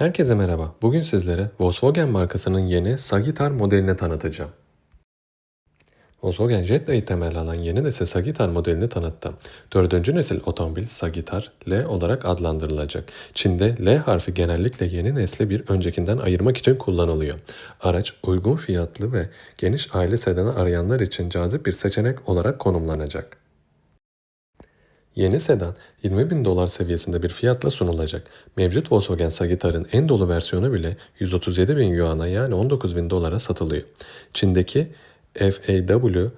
Herkese merhaba. Bugün sizlere Volkswagen markasının yeni Sagitar modelini tanıtacağım. Volkswagen Jetta'yı temel alan yeni nesil Sagitar modelini tanıttı. Dördüncü nesil otomobil Sagitar L olarak adlandırılacak. Çin'de L harfi genellikle yeni nesli bir öncekinden ayırmak için kullanılıyor. Araç uygun fiyatlı ve geniş aile sedanı arayanlar için cazip bir seçenek olarak konumlanacak. Yeni sedan 20 bin dolar seviyesinde bir fiyatla sunulacak. Mevcut Volkswagen Sagittar'ın en dolu versiyonu bile 137 bin yuana yani 19 bin dolara satılıyor. Çin'deki FAW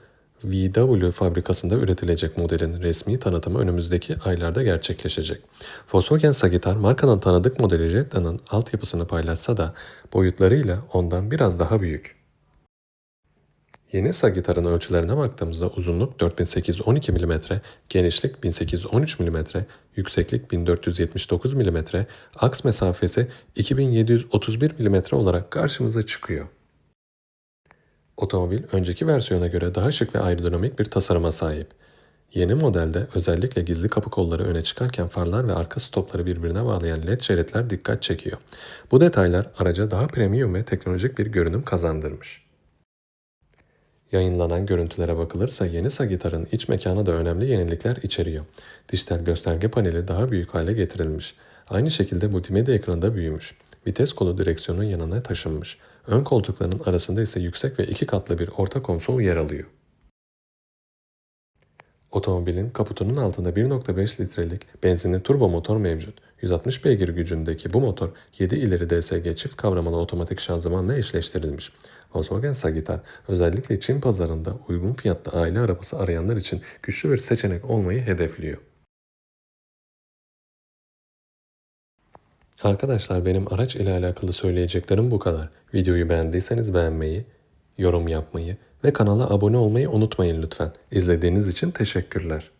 VW fabrikasında üretilecek modelin resmi tanıtımı önümüzdeki aylarda gerçekleşecek. Volkswagen Sagittar markanın tanıdık modeli Jetta'nın altyapısını paylaşsa da boyutlarıyla ondan biraz daha büyük. Yeni Sagittar'ın ölçülerine baktığımızda uzunluk 4812 mm, genişlik 1813 mm, yükseklik 1479 mm, aks mesafesi 2731 mm olarak karşımıza çıkıyor. Otomobil önceki versiyona göre daha şık ve aerodinamik bir tasarıma sahip. Yeni modelde özellikle gizli kapı kolları öne çıkarken farlar ve arka stopları birbirine bağlayan led şeritler dikkat çekiyor. Bu detaylar araca daha premium ve teknolojik bir görünüm kazandırmış. Yayınlanan görüntülere bakılırsa yeni Sagittar'ın iç mekanı da önemli yenilikler içeriyor. Dijital gösterge paneli daha büyük hale getirilmiş. Aynı şekilde multimedya ekranı da büyümüş. Vites kolu direksiyonun yanına taşınmış. Ön koltukların arasında ise yüksek ve iki katlı bir orta konsol yer alıyor. Otomobilin kaputunun altında 1.5 litrelik benzinli turbo motor mevcut. 160 beygir gücündeki bu motor 7 ileri DSG çift kavramalı otomatik şanzımanla eşleştirilmiş. Volkswagen Sagittar özellikle Çin pazarında uygun fiyatlı aile arabası arayanlar için güçlü bir seçenek olmayı hedefliyor. Arkadaşlar benim araç ile alakalı söyleyeceklerim bu kadar. Videoyu beğendiyseniz beğenmeyi, yorum yapmayı ve kanala abone olmayı unutmayın lütfen. İzlediğiniz için teşekkürler.